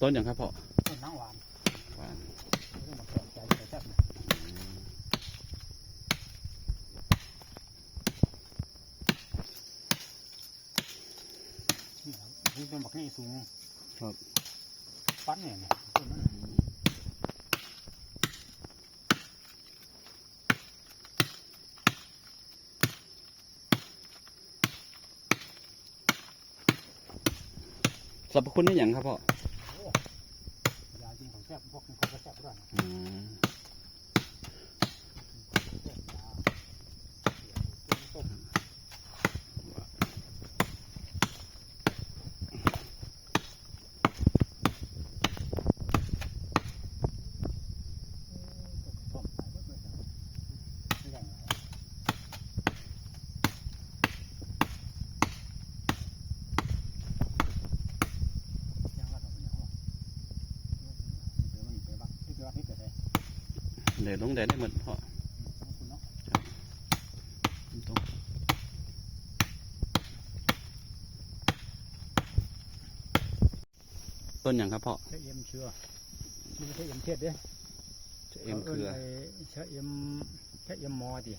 ต้นอย่างครับพ่อต้นน้ำหวานหวานเรื่องมาแกะใจใส่แซ่บนะอืมนี่ครับนี่เป็นบักนี่สูงครับปั้นเนี่ยเนี่ยต้นนั้นน่ะสรรพคุณนี่อย่างครับพ่อโอ้ยาจริง ของแซ่บพวกนี้เขาก็แซ่บด้วยนะอืม แซ่บยาต้ม ต้มใส่เบิดเลยจ้ะไม่ได้หรอกยังว่าต้องเป็นอย่างว่าเดี๋ยวมันไปบักที่ไปบักที่เกิดอะไร เดี๋ยวลงแดดได้หมดพ่อของคุณเนาะตรงต้นอย่างครับพ่อใช้เอ็มเชื่อนี่ไม่ใช่เอ็มเทศเด้จะเอ็มเกลือขานไใช้เอ็มใช้เอ็มมอดิ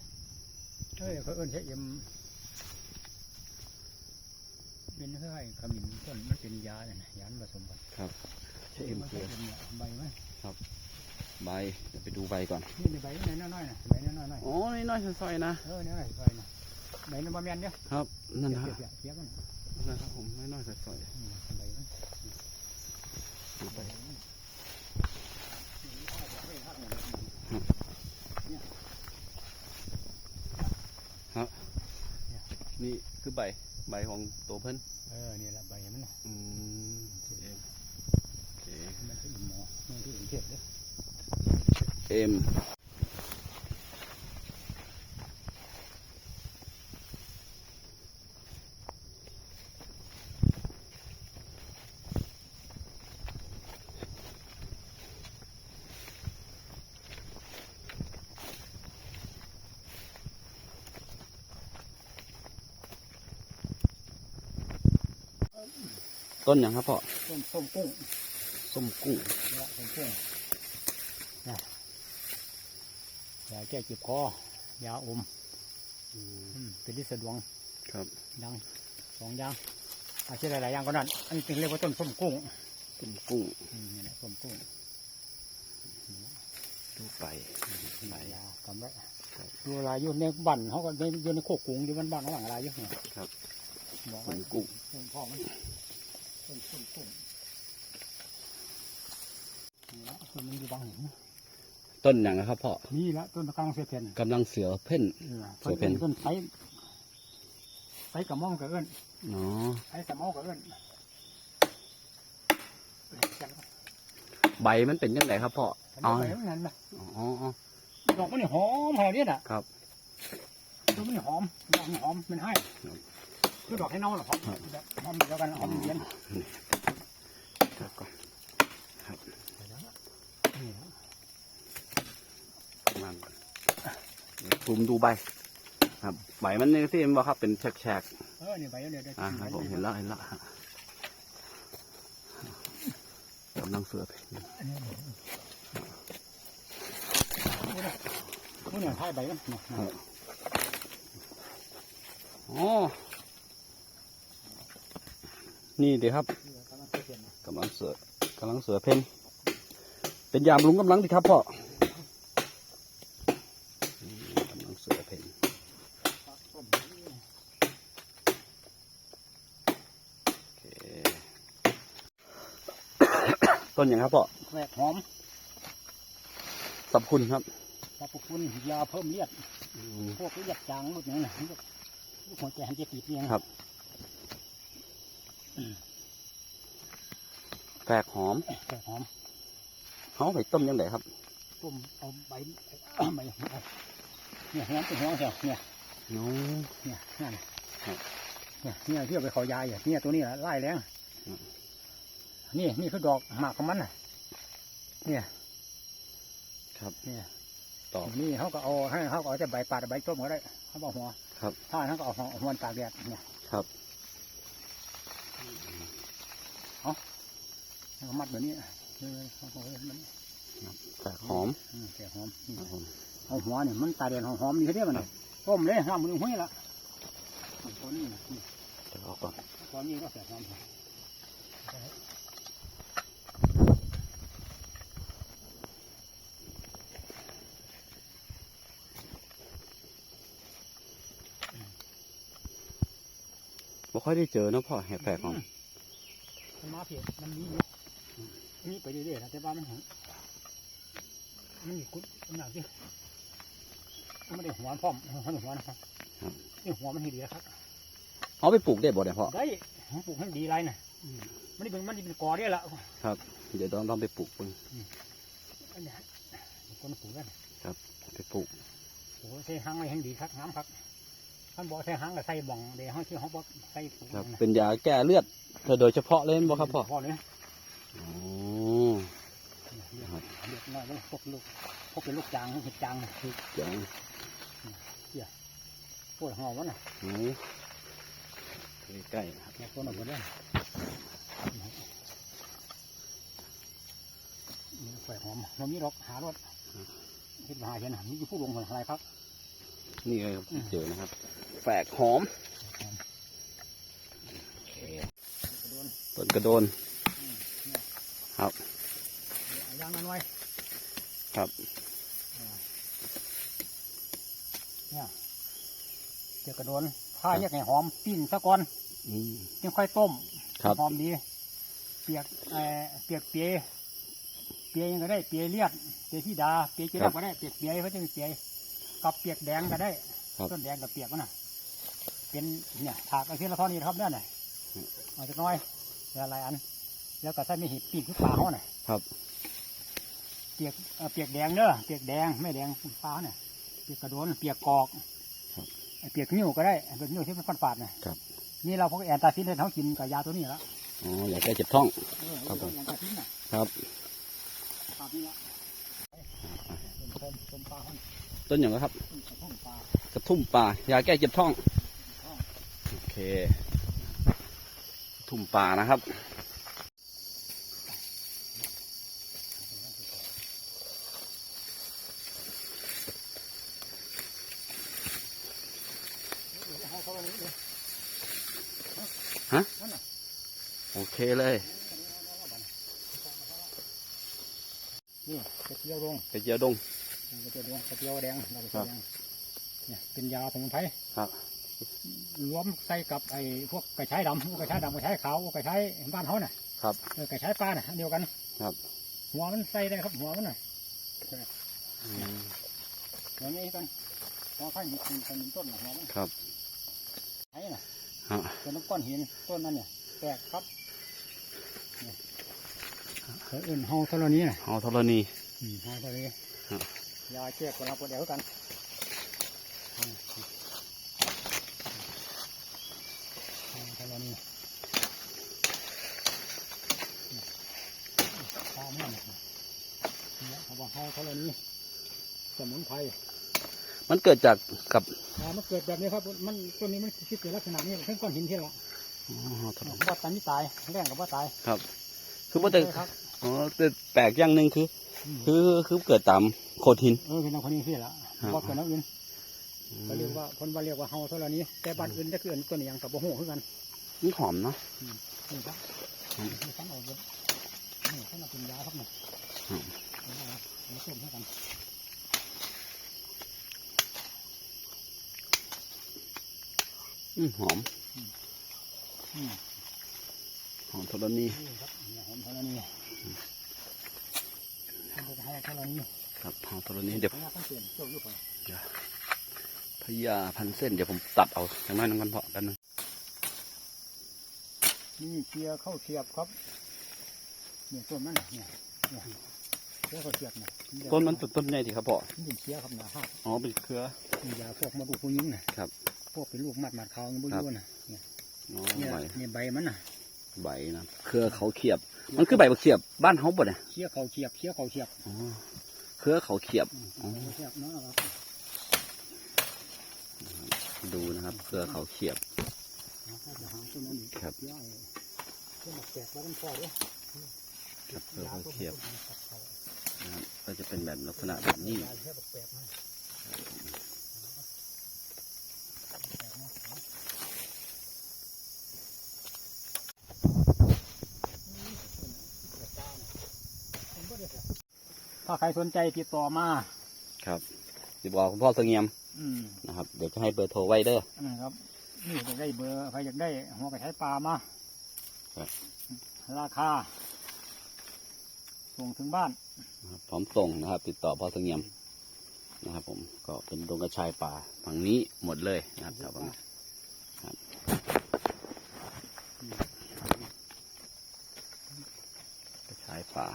เฮ้ยเขาเอิ้นใช้เอ็มเป็นเท่าไหร่ขมิ้นต้นมันเป็นยาเนี่ยนะยาผสมกันจะเอ็มมันเกลืใช้อเอ็มเนี่ยใบไหม ใบเดี๋ยวไปดูใบก่อน นี่ในใบนี่น้อยๆนะใบน้อยๆโอ้นี่น้อยๆซอยๆนะเออเนี่ยใบนะใบน้ำบะเมียนเนี่ยครับนั่นเปียฮะกๆเปียกๆมันนะครับผมน้อยๆซอยอืมใบมันๆดูไปนี่คือใบใบของตัวเพิ่นเออนี่แหละใบมันนะอืมโอเคโอเค มันเป็นหมอมันคือเอ็มเทศเด้อ เอ็มต้นอย่างครับพ่อต้มต้มกุ้ง ส้มกุ้งเนี่ยต้มกุ้งนะ ยาแก้เจ็บคอยาอมอืมอืมเป็นลิสะดวงครับดังสองอย่างอาชีพหลายๆอย่างก็นั่นอันนี้เป็นเรียกว่าต้นส้มกุ้งต้มกุ้งอืมนี่แหละส้มกุ้งดูใบใบยากำไรดูลายอยู่ในบ้านเขาก็ในอยู่ในโคกกุ้งอยู่บ้านบ้านเขาหลังลายอยู่เนี่ยครับบอกต้ว่านกุ้งต้นพ่อมันต้นส้มกุ้งนี่ละต้นมันอยู่บางหิน ต้นอย่างนะครับพ่อนี่ละต้นตะกังเสียเพียนกำลังเสือเพ่นเออเสือเพ่นต้นไทรไทรกระม่อมกับเอิ้นเนาะไทรกระเมากับเอิ้นใบมันเป็นยังไงครับพ่อเอาเอาไปมันนั่นนะอ๋ออ๋อดอกมันนี่หอมขนาดนี้น่ะครับดอกมันนี่หอมดอกมันหอมมันให้ครับคือดอกให้เน่าหรอหอมครับแบบหอมเดียวกันหอมเย็นครับก่อนนี่นะ ประมาณก่อนเดี๋ยวซู มดูใบครับใบมันนี่ที่มันบอกครับเป็นแฉกเออนี่ใบเดียวเดี๋ยวๆอ่าครับผมเห็นแล้วเห็นแล้วฮะกำลังเสือเพ่นพวกเนี่ยท้ายใบมันเนี่ยครับอ๋อนี่เดี๋ยวครับกำลังเสือกำลังเสือเพ่นเป็นยามลุงกำลังดีครับพ่ออืมกำลังเสือเพ่นโอเค ต้นอย่างครับพ่อแหวกหอมสรรพคุณครับสรรพคุณยาเพิ่มเลือดอืมพวกเลือดจางพวกอย่างนั้นนะพวกหัวใจหันใจตีบเนี่ยนะครับแฝกหอมแหวกหอมเขาไปต้มยังไงครับ ต้มเอาใบเอาใบเนี่ยหัวเป็นหัวเสียวเนี่ยน้องเนี่ยนั่นครับเนี่ยเนี่ยที่เอาไปเขายายอะเนี่ยตัวนี้แหละไล่แรงอืม นี่นี่คือดอกหมากของมันน่ะ เนี่ย ครับ เนี่ยต่อนี่เขาก็เอาให้เขาก็เอาแต่ใบปาดใบต้มก็ได้เขาบอกหัวครับถ้าเขาก็เอาหัวหัวตากแดดเนี่ยครับเอามัดแบบนี้เออเอาเอาเอามันแฝกหอมอืมแก่หอมนี่ครับผมเอาหัวเนี่ยมันตาแดงหอมๆนี่เขาเรียกมันน่ะต้มเลยห้ามมือห้อยละตอนนี้นะนี่เดี๋ยวเอาก่อนตอนนี้ก็แก่หอม อยได้เจอเนาะพ่อเห็ดแฝกหอมมันมาเพียมันมีอยู่มีไปเรื่อยๆนะแต่ว่ามันหอมมันมีกุดมันหนักดิมันไม่ได้หัวพร้อมมันหัวนะครับนี่หัวมันให้ดีนะครับเอาไปปลูกได้บ่เนี่ยพ่อได้ปลูกให้ดีไรน่ะมันนี่เป็นมันนี่เป็นกอได้ละเดี๋ยวต้องต้องไปปลูกเพิ่งอันเนี้ยคนปลูกได้ไปปลูกโอ้ใส่หางไว้ให้ดีครับงามครับ ท่านบอกใส่หางก็ใส่บ่องเดี๋ยวเขาที่เขาบอกใส่ปลูกครับนะเป็นยาแก้เลือดโดยเฉพาะเลยบ่ครับพ่อพ่อเนี่ยอ๋อเลือดครับเลือดน้อยเลยพวกลูกพวกเป็นลูกจางเห็ดจางนะอย่างปวดหัวมันน่ะไหนใกล้ๆนะครับเนี่ยต้นออกมาได้นี่ไฟหอมมันมีดอกหารถเห็ดมาหาเห็นหมีอยู่ผู้ลงคนอะไรครับ นี่เลยครับอืมเจอนะครับ แฝกหอมโอเคโดนต้นกระโดน ครับเอายางนั้นไว้ ครับเนี่ยเดี๋ยวกระโดนผ้าแยกให้หอมปิ้งซะก่อนอืมยังค่อยต้มครับหอมดี เปียกเอ่อเปียกเปียเปียยังก็ได้เปียเลียดเปียที่ดาเปียเจี๊ยบก็ได้เปียกเปียเขาจะมีเปีย กับเปียกแดงก็ได้ ครับ ต้นแดงกับเปียกมันน่ะ เป็นเนี่ยถากเอาทีละท่อนนี้นะครับเนี่ยน่ะเอาจะน้อยเดี๋ยวหลายอัน แล้วก็ใส่ไม่หิบปีกขึ้นปลาเขาน่ะครับ เปียกเอ่อเปียกแดงเด้อเปียกแดงไม่แดงฟ้าเนี่ยเปียกกระโดนเปียกกอกครับไอ้เปียกนิ้วก็ได้เปียกนิ้วที่เป็นฟันฝาดน่ะครับ นี่เราพวกแอนตาซินให้เขากินกับยาตัวนี้แล้วอ๋ออยากแก้เจ็บท้อง เออครับผม แอนตาซินน่ะครับปลานี่ละเป็นต้มต้มปลาห้อง ต้นอย่างไรครับต้มปลากระทุ่มปลายาแก้เจ็บท้อง โอเคกระทุ่มปลานะครับให้เขาวันนี้เลยฮะนั่นน่ะโอเคเลยนี่กระเจียวดงไปเจียวดง กระเจียวงกระเจียวแดงเราไปครัใส่บแดงเนี่ยเป็นยาสมุนไพรครับรวมใส่กับไอ้พวกกระชายดำกระชายดำกระชายขาวกระชายบ้านเขาน่ะครับกระชายปลาน่ะอันเดียวกันครับ หัวมันใส่ได้ครับหัวมันน่ะอืมหัวนี้กันหัวไข่มีเป็นเป็นต้นน่ะหัวมันครับไอ้น่ะฮะเป็นก้อนหินต้นนั้นเนี่ยแตกครับเนี่ยเขาเอื่นเฮาเท่านี้น่ะเอาธรณีอืมเฮาเท่านี้ครับ ยาแก้ปวดหลังปวดเอวกันท่านี้ตามนั่นเนี่ยเขาบอกเฮาเท่านี้สมุนไพรมันเกิดจากกับมันเกิดแบบนี้ครับ มันต้นนี้มันคิดเกิดลักษณะนี้เป็นก้อนหินที่ละอ๋อธรณีบ่ตายไม่ตายแรงกับบ่ตายคือว่าแต่อ๋อแต่แปลกอย่างหนึ่งคือ คือคือเกิดตาม โขดหิน เออเป็นคนนี้ที่ละครับบ่เกิดน้ำอื่นเขาเรียกว่าคนว่าเรียกว่าเฮาเท่านี้ แต่บ้านอื่นได้คืออันตัวนี้ยังกับบ่ฮู้คือกันมันหอมเนาะนี่ครับอืมนี่ครับเอาเบิดนี่เขามาเป็นยาครับนี่อืมเอาเอาเอามาส้มให้กันอืมหอมอืมหอมธรณีนี่ครับเนี่ยหอมเท่านี้มันจะให้เท่านี้ ครับหอมธรณีเดี๋ยวพญาพันเสียนเจ้าอยู่ไปพญาพันเส้นเดี๋ยวผมตัดเอาอย่างน้อยนึงกันเพาะแป๊บนึงนี่เชียร์เข้าเสียบครับเนี่ยต้นมันน่ะเนี่ยเนี่ยเชียร์เข้าเสียบเนี่ยต้นมันต้นต้นใหญ่ดีครับพ่อนี่เป็นเชียร์ครับหนาห้าอ๋อเป็นเครือมียาพวกมาดูผู้หญิงนะครับ พวกเป็นลูกมัดมัดเขายังบ่อยู่นะเนี่ยอ๋อเนี่ยใบเนี่ยใบมันน่ะใบนะเครือเขาเขียบ มันคือใบบักเขียบบ้านเขาบ่เนี่ยเชียร์เขาเชียบเชียร์เขาเชียบอ๋อ เครือเขาเขียบอืมอ๋อเชียบเนาะครับดูนะครับ เครือเขาเขียบเอาเข้าไปหาต้นนั้นอีกครับย่อยต้นหมักแตกแล้วมันพอเด้อครับเพื่อเขาเทียบนะครับก็จะเป็นแบบลักษณะแบบนี้ ยาแค่แปลกๆนะ ถ้าใครสนใจติดต่อมา ครับจะบอกคุณพ่อเสงียมอืมนะครับ เดี๋ยวจะให้เบอร์โทรไว้เด้อนะครับนี่อยากได้เบอร์ใครอยากได้หัวกระไช้ปลามาครับราคา ส่งถึงบ้าน นะครับพร้อมส่งนะครับ ติดต่อพ่อเสงียมนะครับ ผมก็เป็นดงกระชายป่าฝั่งนี้หมดเลยนะครับแถวฝั่งนี้ครับกระชายป่า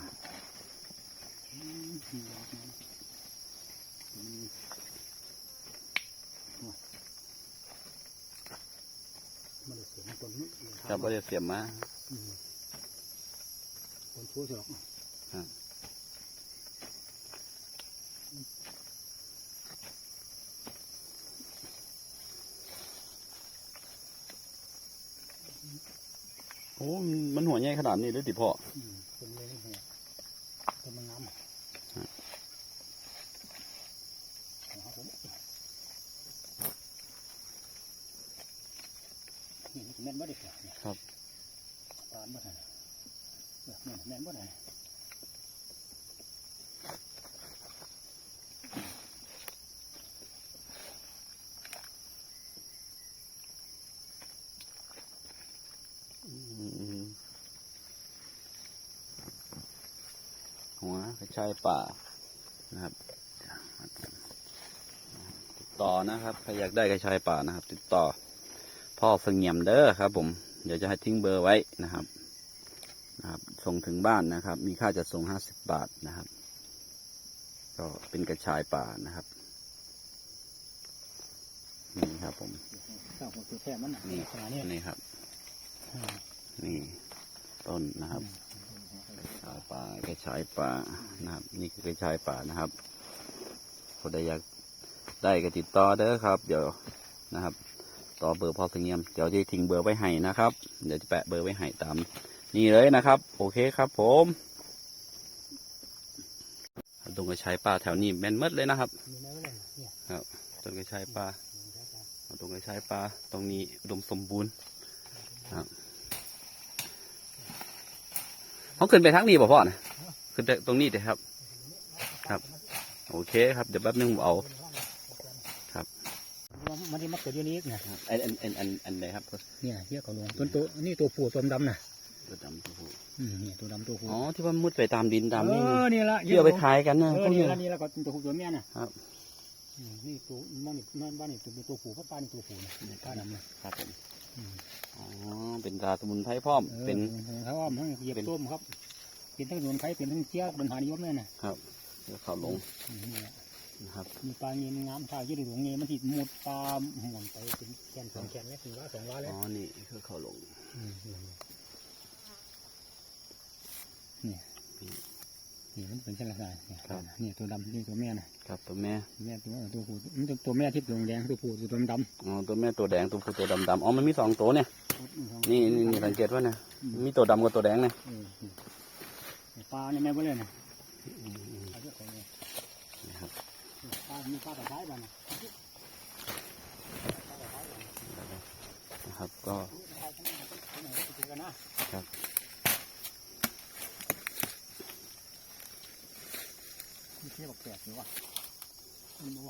มันเสียง คนนี้ครับก็จะเสียบมาคนชั่วเถอะครับโอ้มันมันหัวใหญ่ขนาดนี้เลยติพ่อ อืมคนเลยนี่หัวคนมันงาม ฮะ หัวผมนี่มันแม่นบ่ได้ค่ะเนี่ย ครับ ตามบ่ได้เนี่ยแม่นแม่นบ่ได้ อืมหัวกระ ชายป่านะครับ ติดต่อนะครับใครอยากได้กระชายป่านะครับ ติดต่อ พ่อเสงี่ยมเด้อครับ ผมเดี๋ยวจะให้ทิ้งเบอร์ไว้นะครับนะครับ ส่งถึงบ้านนะครับ มีค่าจัดส่งห้าสิบบาทนะครับ ก็เป็นกระชายป่านะครับนี่ครับผมเจ้าของตัวแท้มันน่ะนี่ขนาดนี้นี่ครับอืมนี่ต้นนะครับ ชายป่ากระชายป่านะครับ นี่คือกระชายป่านะครับคนใดอยากได้ก็ติดต่อเด้อครับ เดี๋ยวนะครับ ต่อเบอร์พอเสงียมเดี๋ยวจะทิ้งเบอร์ไว้ให้นะครับ เดี๋ยวจะแปะเบอร์ไว้ให้ตาม นี่เลยนะครับ โอเคครับ ผมตรงกระชายป่าแถวนี้แม่นมดเลยนะครับมีแนวเลยเนี่ยต้นกระชายป่าตรงกระชายป่าตรงนี้อุดมสมบูรณ์ครับ เขาขึ้นไปทางนี้ป่ะพ่อนะขึ้นไปตรงนี้เถอะครับ ครับ โอเคครับเดี๋ยวแป๊บนึงผมเอา ครับมันจะมาเกิดอยู่นี้เนี่ยอันอันอันอันอันไหนครับเนี่ยเหี้ยเขาลงต้นตัวนี่ตัวผู้ตัวดำน่ะตัวดำตัวผู้อืมเนี่ยตัวดำตัวผู้อ๋อที่ว่ามุดไปตามดินตามนี่เออนี่ละที่เอาไปขายกันนะเอพอวกนี่นี้ละนี่ละก็ตัวผู้ตัวเมียน่ะครับอืมนี่ตัวมันนี่นั่นบ้านนี่ตัวตัวผู้เพราะป้านี่ตัวผู้นะป้าดำน่ะครับผม อืมอ๋อเป็นตราสมุนไพรพร้อม เป็นเขาอ้อมให้เหยียบเป็นต้มครับ เป็นทั้งสมุนไพรเป็นทั้งเจี๊ยบเป็นหานิยมเลยน่ะเดี๋ยวเขาลงอืมนี่แหละนะครับมีปลาเงี้ยงามชายยืดหลวงเงี้ยมันติดหมดปลาห่วงไปเป็นแขนสองแขนแล้วถึงว่าสองว่าแล้อ๋วอนี่คือเขาลงมนี่ นี่มันเป็นเช่นไรเนี่ยครับนี่ตัวดำนี่ตัวแม่น่ะครับตัวแม่แม่ตัวตัวผู้มันตัวตัวแม่ที่ตัวแดงตัวผู้ตัวดำอ๋อตัวแม่ตัวแดงตัวผู้ตัวดำดำอ๋อมันมีสองตัวเนี่ยๆนี่นี่นี่สังเกตว่าเนี่ยอืมมีตัวดำกับตัวแดงเนี่ยเออนี่ปลาเนี่ยแม่บ่เลยนะปลาเยอะของเนี่ยนะครับปลามีปลากระท้ายบ้างนะนะครับก็ครับ มีเทียบแปลกหรือวะไม่รู้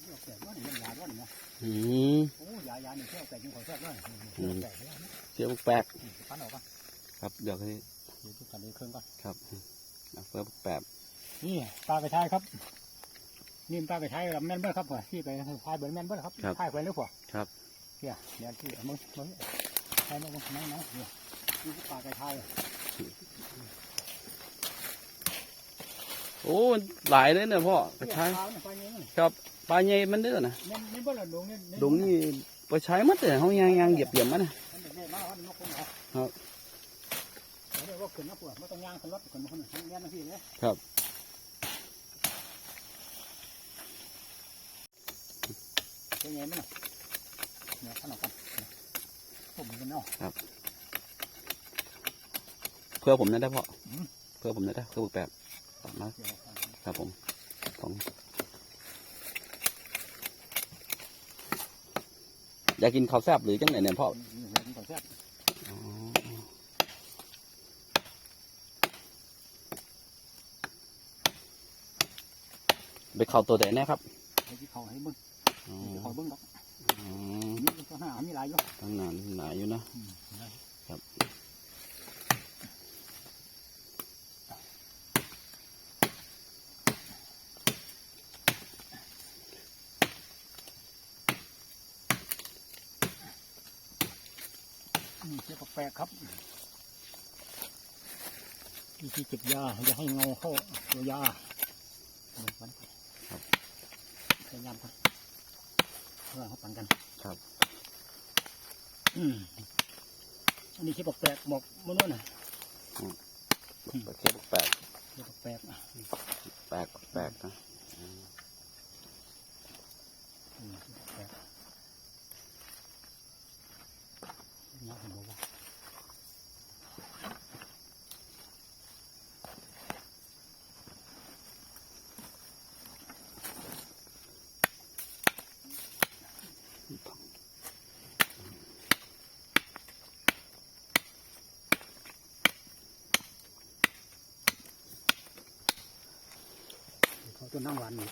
เทียบแปลกว่าเนี่ยยาด้วยเนี่ยอืมโอ้ยายาเนี่ยเทียบแปลกยังขอแทรกด้วยเทียบแปลกแล้วนะเสียบแปลกปั้นออกป่ะครับเดี๋ยวให้เดี๋ยวทุกท่านได้เครื่องก่อนครับเอาเสียบแปลกนี่ปลากระชายครับนี่ปลากระชายแม่นเบิ้ลครับที่ไปพายเบิ้ลแม่นเบิ้ลครับพายไปแล้วผัวครับเนี่ยเดี๋ยวที่มึงมึงใช่ไหมมึงนั่งนะเนี่ยนี่ปลากระชาย โอ้มันหลายเลยเนี่ยพ่อกระชายปลาเนี่ยปลาเนี่ยครับปลาใหญ่มันเด้อนะแม่นแม่นเบิ้ลดงเนี่ยดงนี่กระชายมัดเลยเขายางยางเหยียบเหยียบมันนะมันเป็นมาว่านกคงเหรอครับเดี๋ยวว่าขึ้นนะผัวไม่ต้องย่างขึ้นรถขึ้นมาคนทั้งแม่นนะพี่เลยครับเป็นไงมั้งเนี่ยขนมกันผมเป็นเนาะเพื่อผมนะได้พ่ออืมเพื่อผมนะได้เพื่อบุกแปบ ตัดมาครับผมของอยากกินข้าวแซ่บหรือจังไหนเนี่ยพ่อนี่เห็นก่อนแซ่บอ๋อไปเข้าตัวไหนแน่ครับให้ที่เขาให้เบิ้งอ๋อเขาเบิ้งดอกอ๋อนี่ตัวหน้ามีหลายอยู่ตั้งนานหนาอยู่นะ อืม ครับ นี่เชือกแป ลกๆครับวิธีเก็บยา อย่าให้เงาเข้าตัวยาเดี๋ยวมันครับพยายามครับเพื่อเขาปั่นกันครับ อืมอันนี้เชือกแปลกๆบอกมนุษย์นะประเทศแปลกเชือกแปลกๆอะแปลกแปลกนะ อืมเชือกแปลกเนี่ยผมบอกว่า เขา ต้นน้ำหวานนี่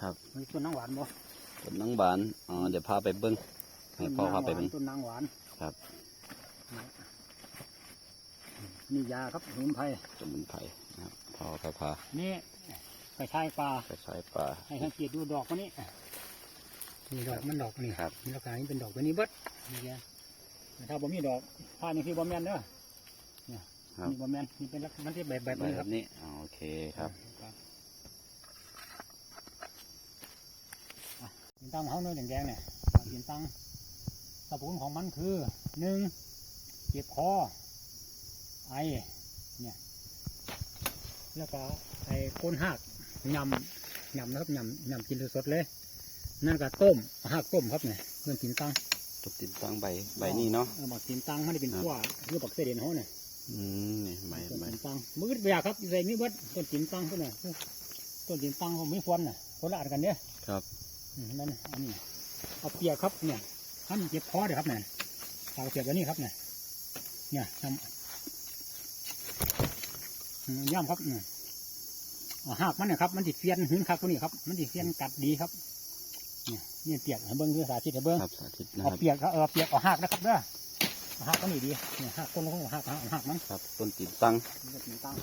ครับมีต้นน้ำหวานบ่ต้นนังบานอ๋อเดี๋ยวพาไปเบิ้งให้พ่อพาไปเบิ้งต้นนางหวานครับ นี่ยาครับสมุนไพรสมุนไพรนะครับพ่อพาพานี่กระชายปลาไปใช้ป่าให้สังเกตดูดอกมันนี่นี่ดอกมันดอกนี่ครับนี่ราคานี้เป็นดอกตัวนี้เบิดนี่แกแต่ถ้าบ่มีดอกผ้านี่คือบ่แม่นเด้อเนี่ยนี่บ่แม่นนี่เป็นลักษณะที่แบบแบบแบนี้ครับบนี้อ๋อโอเคครับ ยิน ตังของเขาเนื้อแดงๆเนี่ยยินตังสรรพคุณของมันคือหนึ่งเจ็บคอไอเนี่ยแล้วก็ไอ้ก้นหักยำยำนะครับยำยำกินสดๆเลยนั่นก็ต้มหักต้มครับเนี่ยเพื่อนกินตังตุกติดตั้งใบใบนี้เนาะเออบักกินตังไม่ได้เป็นครับขั้วเรือบักเสด็จเขาเนี่ยอืมนี่ใบต้นใบกินตังมืดเบียครับใส่มีเบิดต้นกินตังก็เนี่ยต้นกินตังผมไม่ควรน่ะคนละอันกันเนี่ยครับ อืมนั่นอันนี้เอาเปียกครับเนี่ยท่านเจ็บคอเดี๋ยวครับเนี่ยเอาเปียกไว้นี่ครับเนี่ยเนี่ยทำอืมย่ำครับเนี่ยเอาหากมันเนี่ยครับมันติดเฟียนหินคักตัวนี้ครับ มันติดเฟียนกัดดีครับเนี่ยนี่เปียกให้เบิ้งคือสาธิตให้เบิ้งครับสาธิตนะเอาครับเปียกครับเออเปียกเอาหากนะครับเด้อเอาหากก็นี่ดีเนี่ยหากคนละคนเอาหากเอาหากมันครับต้นติดตั้งมันจะกินตั้ง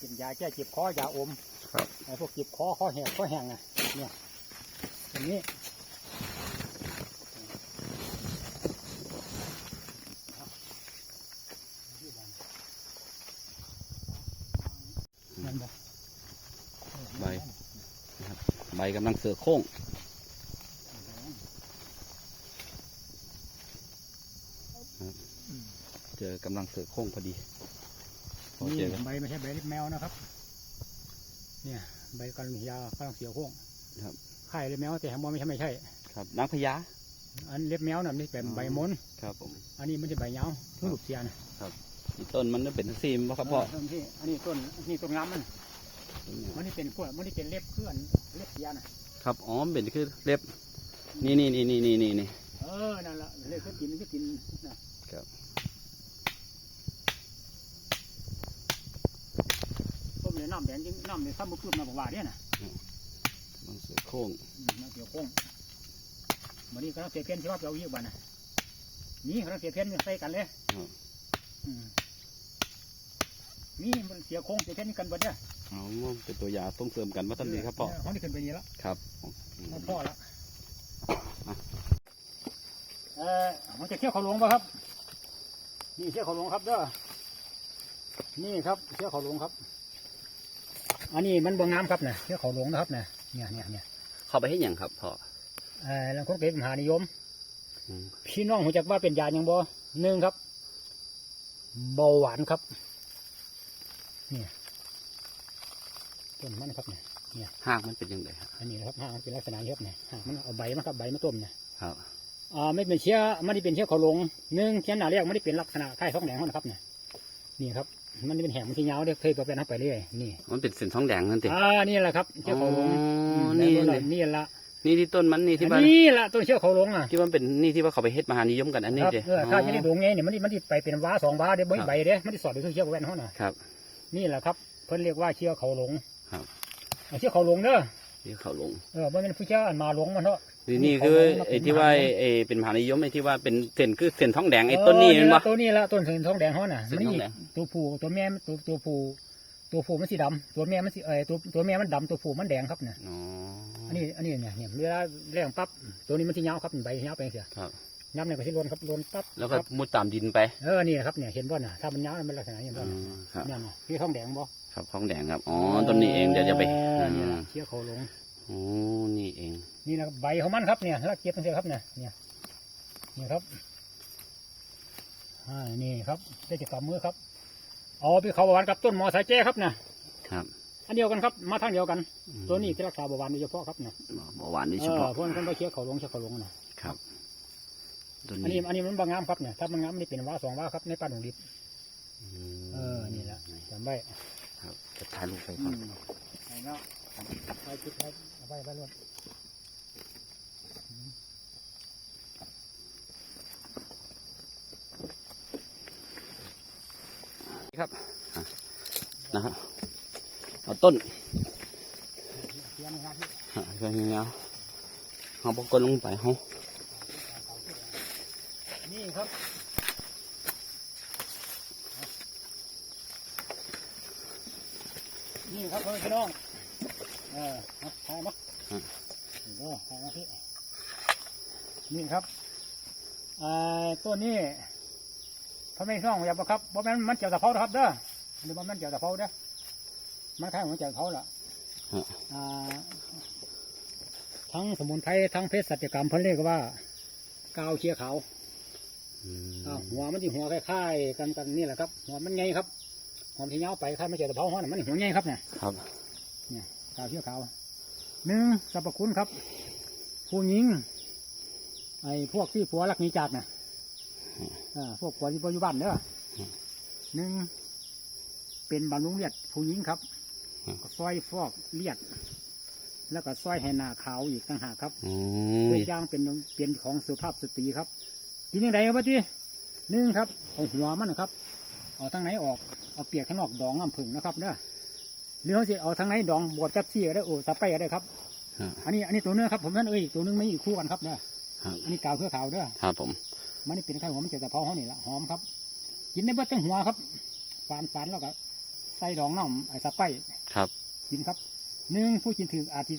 กินยาแก้เจ็บคอยาอมครับไอ้พวกเจ็บคอคอแหกคอแห้งอะเนี่ย ตรงนี้นั่นบ่ใบนะครับใบกำลังเสือโค้งเจอกำลังเสือโค้งพอดีพอนี่เจอกันใบไม่ใช่ใบเล็บแมวนะครับ เนี่ยใบกันยากำลังเสียวโค้งครับ ไข่เล็บแมวแต่แฮมมอนไม่ใช่ไม่ใช่ ครับนางพญาอันเล็บแมวน่ะนี่เป็นอ๋อใบมนครับผมอันนี้มันจะใบยาวคือลูกเสียนะนี่ต้นมันเป็นซีมป่ะครับพ่อเต้นที่อันนี้ต้นอันนี้ต้นงามมันมันนี่เป็นกล้วยมันนี่เป็นเล็บเคลื่อนเล็บเสียนะครับอ๋อเป็นคือเล็บ นี่นี่นี่นี่นี่นี่นี่เออนั่นละเล็บก็กินก็กินนะครับต้มในน้ำแดงจริงน้ำในซ้ำบุกคืบนะบอกว่าเนี่ยนะ กำลังเสือโค้งอืมน้ำเกี่ยวโค้งวันนี้ก็ต้องเสียเพี้ยนที่ว่าเปียวยี่บ้านนะนี่เขาต้องเสียเพี้ยนใส่กันเลยครับอืมนี่มันเสียโค้งเสียเพี้ยนนี่กันหมดเนี่ยอ๋อเป็นตัวยาต้องเสริมกันว่าท่านดีครับพ่อเขานี่ขึ้นไปนี่แล้วครับเขาพ่อแล้วอะเออมันจะเที่ยวเขาหลวงป่ะครับ นี่เที่ยวเขาหลวงครับเด้อนี่ครับเที่ยวเขาหลวงครับ อันนี้มันบางงามครับเนี่ยเที่ยวเขาหลวงนะครับเนี่ย เนี่ยเนี่ยเนี่ยเข้าไปให้อย่างครับพ่อเออแล้วคนเก็บมหานิยมอืมพี่น้องหูจักว่าเป็นยาอย่างบ่หนึ่งครับเบาหวานครับ เนี่ยต้นมันนะครับเนี่ยหากมันเป็นยังไงครับอันนี้นะครับหางมันเป็นลักษณะนี้ครับเนี่ยหางมันเอาใบมาครับใบมาต้มเนี่ยครับอ่าไม่เป็นเชื้อไม่ได้เป็นเชื้อเขาหลงหนึ่งเชื้อหนาเรียกไม่ได้เป็นลักษณะคล้ายท้องแดงเขานะครับเนี่ยนี่ครับ มันเป็นแหงมันที่ยาวเด้อเคยไปเป็นนับไปเรื่อยนี่มันเป็นเส้นทองแดงนั่นติอ่านี่แหละครับเชือกเขาหลงอ๋อมนี่แล้วนี่นี่ละนี่ที่ต้นมันนี่ที่ว่านี่ละต้นเชือกเขาหลงอะที่ว่าเป็นนี่ที่ว่าเขาไปเฮ็ดมหานิยมกันอันนี้ครับเด้เออถ้าจะได้ดวงไงเนี่ยมันสิมันที่ไปเป็นว้าสองว้าเด้อไม่ใบเด้อมันที่สอดไปที่เชือกแว่นเขาน่ะครับ นี่แหละครับเพิ่นเรียกว่าเชือกเขาหลงครับเอาเชือกเขาหลงเด้อที่เขาลงเออมันเป็นผู้เชือกอันมาหลงมันเนาะ นี่นี่นี่เขาคือลงมาเป็นไอ้ที่ว่ามหานิยมไอ้เป็นมหานิยมไอ้ที่ว่าเป็นเส้นคือเส้นทองแดงไอ้ต้นนี้เออเห็นละปะตัวนี้ละต้นเส้นทองแดงเขาน่ะเส้นมันทองนี่แดงตัวผู้ตัวแม่ตัวตัวผู้ตัวผู้มันสีดำตัวแม่มันสีเออตัวตัวแม่มันดำตัวผู้มันแดงครับเนี่ยอ๋ออันนี้อันนี้เนี่ยเนี่ยเวลาแรงปั๊บตัวนี้มันที่ยาวครับใบยาวไปเสียครับย้ำเนี่ยก็ที่ลนครับลนปั๊บแล้วก็ครับมุดตามดินไปเออนี่นะครับเนี่ยเห็นบ่น่ะถ้ามันยาวมันเป็นลักษณะอย่างอ๋นี้อครับเนี่ยน่ะที่ทองแดงบ่ครับทองแดงครับอ๋อต้นนี้เองเดี๋ยวจะไปเออเนี่ยอ่าเชี่ยเขาหลง โอ้นี่เอง นี่นะครับใบของมันครับเนี่ยแล้วเก็บมันเสียครับเนี่ยเนี่ยนี่ครับอ่านี่ครับได้จะกำมือครับเอาไปเขาบาหวานกับต้นหมอสายแจ้ครับเนี่ยครับ อันเดียวกันครับ มาทางเดียวกันอืมตัวนี้ที่รักษาเบาหวานโดยเฉพาะครับเนี่ยเบาหวานนี่เอเฉอพาะพวกนั้นก็เชี่ยเขาหลงเชี่ยเขาหลงนะครับตัวอันนี้นี้อันนี้มันบางงามครับเนี่ยถ้ามันงามมันนี่เป็นว่าสองว่าครับในป่าหนุ่มดิบมเออนี่แหละจำไว้ครับจะถ่ายรูปไปก่อน ไปคิดไปเอาไปไปรวดครับอะนะครับเอาต้นเครับพี่อะก็อย่างเงี้ยเอาปกกลลงไปเขานี่ครับนี่ครับเพื่อนพี่น้อง เออถ่ายมาเออถ่ายมาพี่นี่ครับอ่าตัวนี้พระไม่ช่องอย่าประครับเพราะมันมันเจียวตะเภานะครับเด้อหรือว่ามันเจียวตะเภาเด้อมันคล้ายของเจียวตะเภาล่ะอ่าทั้งสมุนไพรทั้งเพศสัจกรรมเพิ่นเรียกว่ากาวเชียขาวอืมอ่าหัวมันที่หัวคล้ายๆกันกันนี่แหละครับหัวมันใหญ่ครับหัวที่ยาไปคล้ายไม่เจอตะเภาหัวน่ะมันหัวใหญ่ครับเนี่ยครับเนี่ย กาวเชียขาวหนึ่งสรรพคุณครับ ผู้หญิง ไอ้พวกที่ผัวรักหนีจากน่ะอ่าพวกผัวที่ปัจจุบันเด้อหนึ่งเป็นบำรุงเลือดผู้หญิงครับซอยฟอกเลือดแล้วก็ซอยให้หน้าขาวอีกต่างหากครับอืเพื่มอย่างเป็นเป็นของสุภาพสตรีครับกินยังไงครับพี่หนึ่งครับเอาหัวมันนะครับ เอาทางไหนออก เอาเปียกข้างนอกดองน้ำผึ้งนะครับเด้อ หรือเขาสิเอาทางไหนดองบดจับซี่ก็ได้โอ้สไปก็ได้ครับครับ อันนี้อันนี้ตัวเนื้อครับผมนั่นเอ้ยตัวนึงไม่อีกคู่กันครับเด้อครับอันนี้กาวเพื่อขาวเด้อครับผมมันนี่เป็นข้าวหัวมันจะตะเพาเขานี่ละหอมครับ กินได้เบิดทั้งหัวครับฝานฝานแล้วก็ใส่ดองน้ำไอ้สไปครับ กินครับหนึ่งผู้กินถืออาจจะ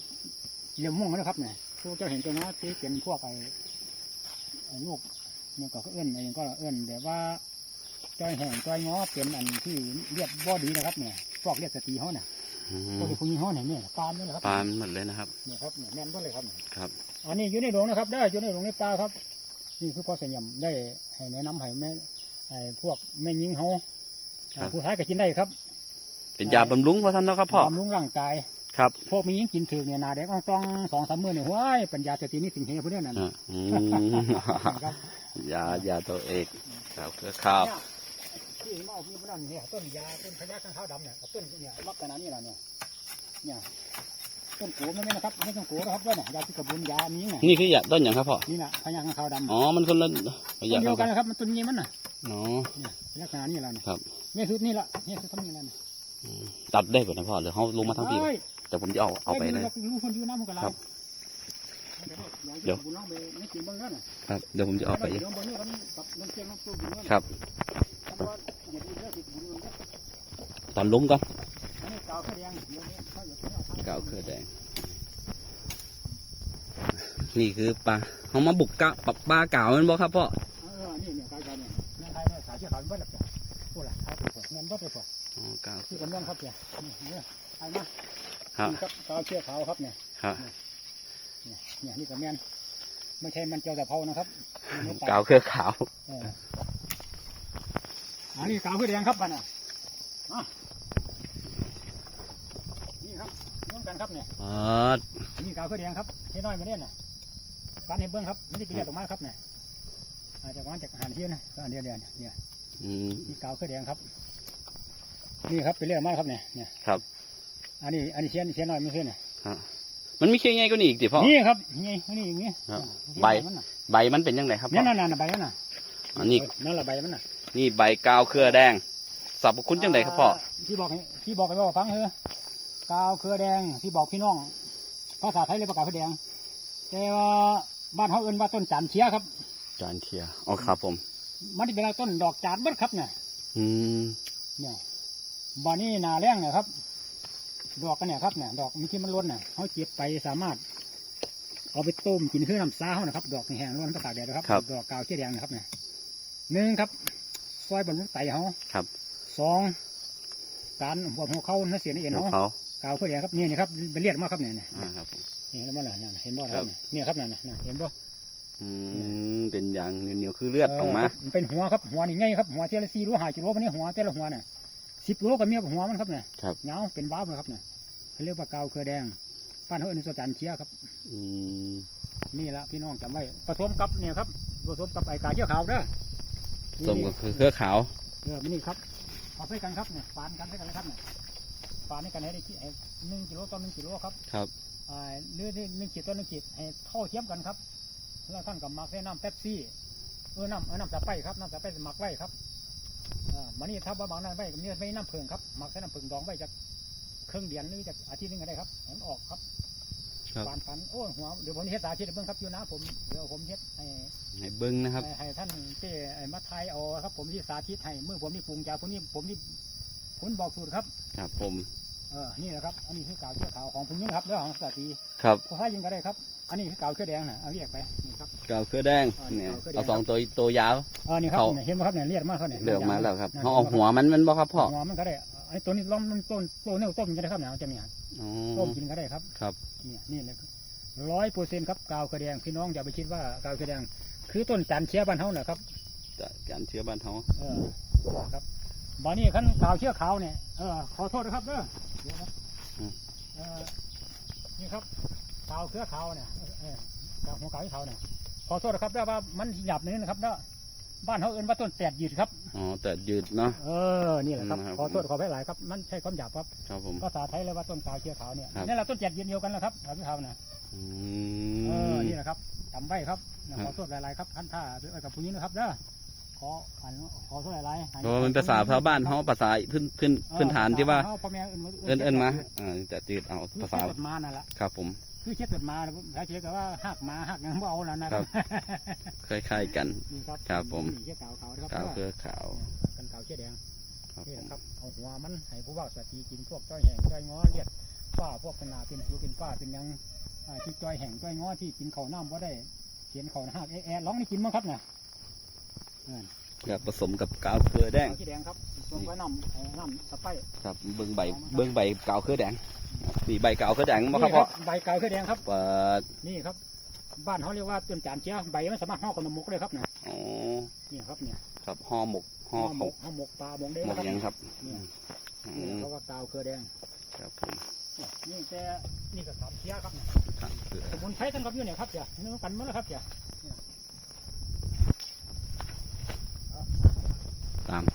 เหลี่ยมม่วงนะครับเนี่ยพวกเจ้าเห็นตัวนะที่เป็นพวกไอ้ไอ้ลูกเนี่ยก็เอื้อนไอ้ก็เอื้อนแบบว่าจอยแห้งจอยง้อเป็นอันที่เรียบบ่ดีนะครับเนี่ย พวกเรียกสตรีเขาเนี่ยอืพวกมที่ผู้หญิงเขาเนี่ยเนี่ยปานนี่แหละครับปาล์มหมดเลยนะครับเนี่ยครับเนี่ยแม่นบ่เลยครับเนี่ยครับ อันนี้อยู่ในหลวงนะครับ ได้อยู่ในหลวงในปลาครับ นี่คือพ่อสยามได้ให้แนะนำให้แม่ไอ้พวกแม่ยิงเขาอ่าผู้ชายก็กินได้ครับ เป็นยาบำรุงพอท่านเนาะครับพ่อบำรุงร่างกายครับพวกมียิงกินถือเนี่ยหนาแดงอ่องต้องสองสามมือเนี่ยว้ายปัญญาสตินี่สิ่งเฮียพวกเนี้ยนั่นอะอืมนะครับยายาตัวเอกครับก็ครับ เนี่ยที่เห็นว่าเอามีพวกนั้นเนี่ยต้นยาต้นพญาข้างข้าวดำเนี่ยเอาต้นเนี่ยลักษณะนี้แหละเนี่ยเนี่ยต้นโขมันเนี่ยนะครับไม่ต้นโขนะครับด้วยเนี่ยยาที่กระบุนยามีเนี่ยนี่คือยาต้นอย่างครับพ่อนี่แหละพญาข้างข้าวดำอ๋อมันคนละต้ยานเดียวกันนะครับมันต้นนี้มันน่ะอ๋อเนี่ยลักษณะนี้แหละเนี่ยครับเนี่ยสุดนี่แหละเนี่ยสุดทำนี่แหละเนี่ยอืมตัดได้ป่ะนะพ่อหรือเขาลงมาทั้งปีเอ้ยแต่ผมจะเอาเอาไปเลยรู้คนอยู่น้ำมันก็ไหลครับ เดี๋ยวบุญน้องไปไม่กินเบ้างแล้วน่ะครับเดี๋ยวผมจะเอาไปเดี๋ยวบนนี้กันกับน้ำเชียงน้ำตู้บุญเนี่ยครับเพราะว่าอย่าดีเด้อสิบุญเงินเด้อตอนล้มก่อนอันนี้กาวข้าวแดงเดี๋ยวนี้เขาอย่าไปเอาทางกาวเครือแดง นี่คือปลาเขามาบุกกะปลาปลาเก่ามันบอกครับพ่อเออนี่เนี่ยกาวเนี่ยเนี่ยไทยเนี่ยสายเชือกขาวมันเบิ้ลแบบพูดละเอาไปเถอะเงินเบิ้ลไปเถอะอ๋อกาวที่กันเรื่องครับเนี่ยนี่เนี่ยไอ้มาครับนี่ครับกาวเชือกขาวครับเนี่ยครับ เนี่ยเนี่ยนี่กับแมนไม่ใช่มันเจียวแต่เผานะครับนี่ไม่ตกาวเครือขาวเอออันนี้กาวคือแดงครับมันอะอะนี่ครับร่วมกันครับเนี่ยอ๋อนี่กาวคือแดงครับเท่น้อยมาเนี่ยน่ะการเห็นเบิ้งครับไม่ได้ไปเรียกออกมาครับเนี่ยอาจจะมาจากอาหารเที่ยงนะก็อันเดียวเดียวเนี่ยอืมนี่กาวคือแดงครับ นี่ครับไปเรื่อยมากครับเนี่ยเนี่ยครับ อันนี้อันนี้เชียนเชียนน้อยไม่ใช่เนี่ยฮะ มันมีเคียงไงก็นี่อีกติพ่อ นี่ครับนี่นี่อย่างนี้ครับเนี่ยใบ มันน่ะใบมันเป็นยังไงครับพ่เนี่อยนั่นน่ะใบนั่นน่ะอันนี้นั่นแหละใบมันน่ะนี่ใบกาวเครือแดงสรรพคุณจังไดครับพ่อ ที่บอกให้ที่บอกไปว่าฟังเถอะกาวเครือแดงที่บอกพี่น้องภาษาไทยเรียกว่ากาวเครือแดง แต่ว่าบ้านเขาเอิ้นว่าต้นจานเชียครับ จานเทียอ๋อครับผม มันเป็นต้นดอกจานเบิดครับเนี่ยอืมเนี่ยบานนี้หนาแรงเนี่ยครับ ดอกกันเนี่ยครับเนี่ยดอกมีที่มันล้นเนี่ยเขาเก็บไปสามารถ เอาไปต้มกินคือน้ำซาเขานะครับ ดอกแห้งๆล้วนก็ตากแดดนะครับ ดอกกาวเชี่ยแดงนะครับเนี่ยหนึ่งครับซอยบรรลุไตเขาครับสองการหัวหัวเข้าเนื้อเสียในเอ็นนกเขาเขากาวเพื่อแดงครับนี่นี่ครับเป็นเลียดมากครับเนี่ยเนี่ยอ่าครับผมนี่เห็นบ่ล่ะนั่นน่ะเห็นบ่ล่ะครับเนี่ยครับนั่นน่ะนั่นเห็นบ่ อืมเป็นอย่างเหนียวๆคือเลือดออกมาครับนเป็นหัวครับหัวนี่ไงครับหัวเท่าละสี่โลห้ากิโลวันนี้หัวแต่ละหัวเนี่ย สิบโลก็มีหัวมันครับเนี่ยครับ เงาเป็นว้าวเลยครับเนี่ยเขาเรียกว่าเกาวเครือแดงบ้านเขาเอ็นสจันเชียครับ อืมนี่ละพี่น้องจำไว้ผสมกับเนี่ยครับผสมกับไอ้กาเชี่ยวขาวเด้อสมก็คือเครือขาวเออมันนี่ครับเอาไปกันครับเนี่ยฝานกันให้กันเลยครับเนี่ยฝานให้กันให้ได้ที่ไอ้หนึ่งกิโลต่อหนึ่งกิโลครับครับ อ่าหรือหนึ่งขีดต่อหนึ่งขีดให้เท่าเทียมกันครับแล้วท่านกับมักใส่น้ำเป๊ปซี่เออน้ำเออน้ำสะไปครับน้ำสะไปหมักไว้ครับอ่า มันนี่ถ้าว่าบางนั้นไว้ก็มีไม่น้ำเพิงครับหมักใส่น้ำเพิงดองไว้จากครึ่งเดือนหรือจากอาทิตย์หนึงก็ได้ครับให้มันออกครับครับฟานฟันโอ้ยหัวเดี๋ยวผมเฮ็ดสาธิตให้เบิ่งครับอยู่นะผมเดี๋ยวผมเฮ็ดให้ให้เบิ้งนะครับให้ให้ท่านเต้ไอ้มาไทยเอาครับ ผมที่สาธิตให้เมื่อผมนี่ปรุงจากผมนี่ผมนี่ผมบอกสูตรครับ ครับ ผมเออนี่แหละครับ อันนี้คือกาวเชือกขาวของผมนี่นะครับเรื่องของสาธิตครับพอให้ยิงก็ได้ครับ อันนี้คือกาวเชือกแดงนะเอาเรียกไปนี่ครับกาวเครือแดงอ่าเนี่ยกาวเครือแดง เอาสองตัวตัวยาว เออนี่ครับเขา เนี่ยเห็นไหมครับเนี่ยเรียกมากเขาเนี่ยเลือกมาแล้วครับนั่นเขาเอาหัวมันมันบ่ครับพ่อหัวมันก็ได้ไอ้ตัวนี้ล้อมมันต้นต้นเนี่ยต้มกินก็ได้ครับเนี่ยเอาจะมีอ๋อต้มกินก็ได้ครับ ครับ เนี่ยนี่เลยร้อยเปอร์เซ็นต์ครับกาวกระแดงพี่น้องอย่าไปคิดว่ากาวกระแดงคือต้นจันเชียบ้านเฮาเนี่ยครับจะการเชื้อบ้านเขาเออครับบานี้ขั้นกาวเชือกขาวเนี่ยเออขอโทษนะครับเด้อเดี๋ยวนะเออนี่ครับ กาวเชือกขาวเนี่ยเออกาวหัวกาวที่ขาวเนี่ยขอโทษนะครับเด้อว่ามันหยาบนิดนึงนะครับเด้อบ้านเขาเอิ้นว่าต้นแปดหยืดครับอ๋อแต่ยืดเนาะเออนี่แหละครับอืมครับขอโทษขอให้หลายครับมันใช่ความหยาบครับครับผมภาษาไทยเลยว่าต้นกาวเชือกขาวเนี่ยครับนี่แหละต้นแปดหยืดเดียวกันแหละครับกาวเชือกขาวเนี่ยอืเออมนี่แหละครับจำไว้ครับนะคขรับอโทษหลายๆครับท่านท่าเอ้ยกับผู้หญิงนะครับเด้อขออันขอโทษหลายๆให้เพราะว่ามันภาษาชาวบ้านเขาภาษาพื้นพื้นพื้นฐานที่ว่าเออพ่อแม่เอิ้นเอิ้นเอิ้นมาอ่าจะจืดเอาคือภาเช็ษาดมานั่นแหละครับผม คือเช็ดมาถ้าเช็ดก็ว่าหักมาหักยังบ่เอาแล้วนะครับคล้ายๆกันนี่ครับครับผมนี่เช็ดขาวขาวนะครับกาวเครือขาวกันขาวเช็ดแดงครับนี่ผมครับเอาหัวมันให้ผู้ว่าสตีกินพวกจ้อยแห้งจ้อยง้อเลียดฝ้าพวกขนาเป็นผิวเป็นฝ้าเป็นหยังอ่าที่จ้อยแห้งจ้อยง้อที่กินข้าวน้ำว่าได้เขียนข้าวหักแอะแอะร้องนี่กินมั้งครับเนี่ย ครับผสมกับกาวเครือแดงขาวเช็ดแดงครับส่วนไว้น้ำเอ่อน้ำสไปร์ครับเบิ้งใบเบิ้งใบกาวเครือแดงสีใบกาวเครือแดงบ่ครับพ่อใบกาวคือแดงครับเปิดนี่ครับ บ้านเขาเรียกว่าต้นจานเชียใบมันสามารถห่อขนมมกได้ครับเนี่ยอ๋อนี่ครับเนี่ยครับห่อหมกห่อหมเขากห่อหมกปลาหมกได้หมกครับยังครับเนี่ยอืนี่มเขาว่ากาวคือแดงครับผมเนี่ยนี่แต่นี่ก็สามเชียครับเนี่ยครับคือสมุนไพรทั้งกับอยู่เนี่ยครับเจ้านี่กันหมดแล้วครับเจ้า там.